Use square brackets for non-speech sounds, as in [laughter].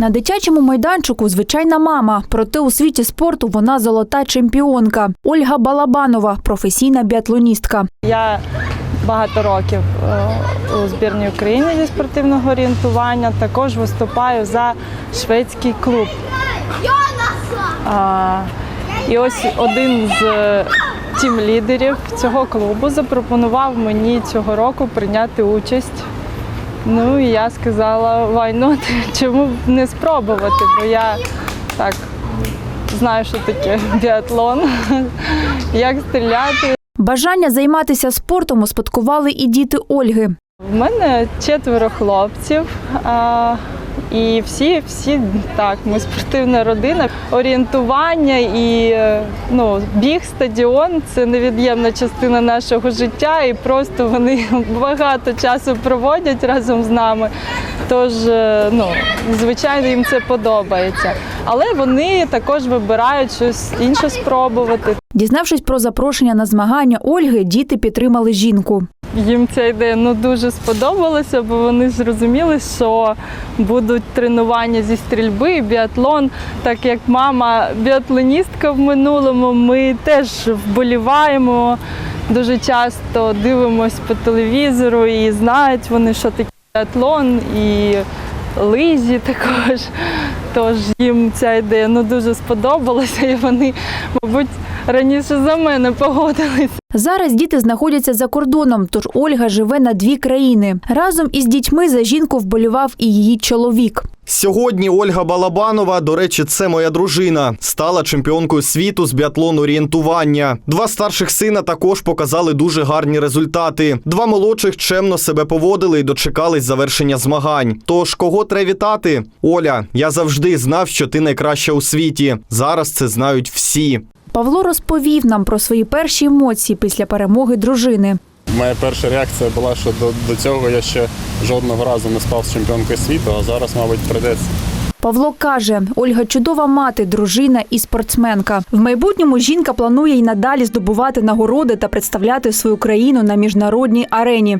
На дитячому майданчику звичайна мама, проте у світі спорту вона золота чемпіонка. Ольга Балабанова, професійна біатлоністка. Я багато років е, у збірній України зі спортивного орієнтування. Також виступаю за шведський клуб. І ось один з е, тім-лідерів цього клубу запропонував мені цього року прийняти участь. Ну і я сказала, why not? [laughs] чому б не спробувати? Бо я так знаю, що таке [laughs] біатлон, [laughs] як стріляти. Бажання займатися спортом успадкували і діти Ольги. У мене четверо хлопців. І всі, всі так, ми спортивна родина. Орієнтування і е, ну, біг, стадіон це невід'ємна частина нашого життя, і просто вони [laughs] багато часу проводять разом з нами. Тож, е, ну, звичайно, їм це подобається. Але вони також вибирають щось інше спробувати. Дізнавшись про запрошення на змагання Ольги, діти підтримали жінку. Їм ця ідея ну дуже сподобалася, бо вони зрозуміли, що будуть тренування зі стрільби, біатлон. Так як мама біатлоністка в минулому, ми теж вболіваємо дуже часто дивимось по телевізору і знають вони, що таке біатлон і лизі також. Тож їм ця ідея ну дуже сподобалася, і вони, мабуть, раніше за мене погодились. Зараз діти знаходяться за кордоном, тож Ольга живе на дві країни. Разом із дітьми за жінку вболівав і її чоловік. Сьогодні Ольга Балабанова, до речі, це моя дружина, стала чемпіонкою світу з біатлону орієнтування. Два старших сина також показали дуже гарні результати. Два молодших чемно себе поводили і дочекались завершення змагань. Тож кого треба вітати? Оля, я завжди знав, що ти найкраща у світі. Зараз це знають всі. Павло розповів нам про свої перші емоції після перемоги дружини. Моя перша реакція була, що до, до цього я ще жодного разу не спав з чемпіонкою світу, а зараз, мабуть, прийдеться. Павло каже, Ольга чудова мати, дружина і спортсменка. В майбутньому жінка планує й надалі здобувати нагороди та представляти свою країну на міжнародній арені.